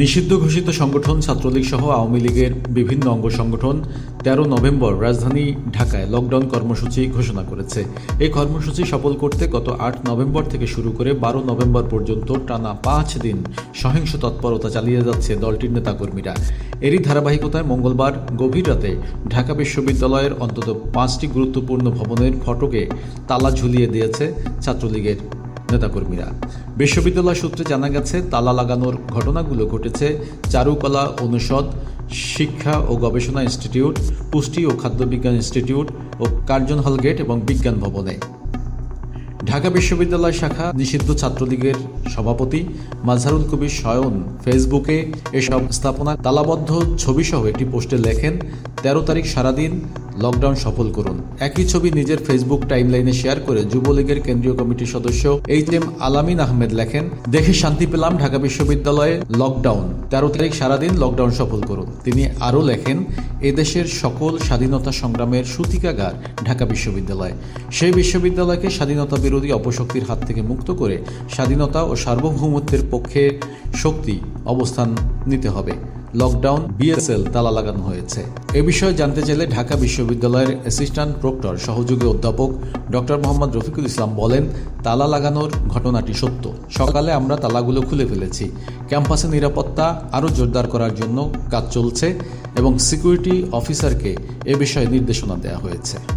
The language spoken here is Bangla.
নিষিদ্ধ ঘোষিত সংগঠন ছাত্রলীগ সহ আওয়ামী লীগের বিভিন্ন অঙ্গ সংগঠন তেরো নভেম্বর রাজধানী ঢাকায় লকডাউন কর্মসূচি ঘোষণা করেছে। এই কর্মসূচি সফল করতে গত আট নভেম্বর থেকে শুরু করে বারো নভেম্বর পর্যন্ত টানা পাঁচ দিন সহিংস তৎপরতা চালিয়ে যাচ্ছে দলটির নেতাকর্মীরা। এরই ধারাবাহিকতায় মঙ্গলবার গভীর রাতে ঢাকা বিশ্ববিদ্যালয়ের অন্তত পাঁচটি গুরুত্বপূর্ণ ভবনের ফটকে তালা ঝুলিয়ে দিয়েছে ছাত্রলীগের নেতাকর্মীরা। বিশ্ববিদ্যালয় সূত্রে জানা গেছে, তালা লাগানোর ঘটনাগুলো ঘটেছে চারুকলা অনুষদ, শিক্ষা ও গবেষণা ইনস্টিটিউট, পুষ্টি ও খাদ্যবিজ্ঞান ইনস্টিটিউট ও কার্জন হল গেট এবং বিজ্ঞান ভবনে। ঢাকা বিশ্ববিদ্যালয় শাখা নিষিদ্ধ ছাত্রলীগের সভাপতি মাজহারুল কবির শয়ন ফেসবুকে এসব স্থাপনা তালাবদ্ধ ছবিসহ একটি পোস্টে লেখেন তেরো তারিখ সারাদিন লকডাউন সফল করুন। একই ছবি নিজের ফেসবুক টাইমলাইনে শেয়ার করে যুবলীগের কেন্দ্রীয় কমিটির সদস্য এইচ এম আলামিন আহমেদ লেখেন দেখে শান্তি পেলাম, ঢাকা বিশ্ববিদ্যালয়ে লকডাউন তেরো তারিখ সারাদিন লকডাউন সফল করুন। তিনি আরও লেখেন, এদেশের সকল স্বাধীনতা সংগ্রামের সূতিকাগার ঢাকা বিশ্ববিদ্যালয়। সেই বিশ্ববিদ্যালয়কে স্বাধীনতা বিরোধী অপশক্তির হাত থেকে মুক্ত করে স্বাধীনতা ও সার্বভৌমত্বের পক্ষে শক্তি অবস্থান নিতে হবে। লকডাউন বিএসএল তালা লাগানো হয়েছে। এ বিষয়ে জানতে চাইলে ঢাকা বিশ্ববিদ্যালয়ের অ্যাসিস্ট্যান্ট প্রক্টর, সহযোগী অধ্যাপক ডক্টর মোহাম্মদ রফিকুল ইসলাম বলেন, তালা লাগানোর ঘটনাটি সত্য। সকালে আমরা তালাগুলো খুলে ফেলেছি। ক্যাম্পাসে নিরাপত্তা আরও জোরদার করার জন্য কাজ চলছে এবং সিকিউরিটি অফিসারকে এ বিষয়ে নির্দেশনা দেওয়া হয়েছে।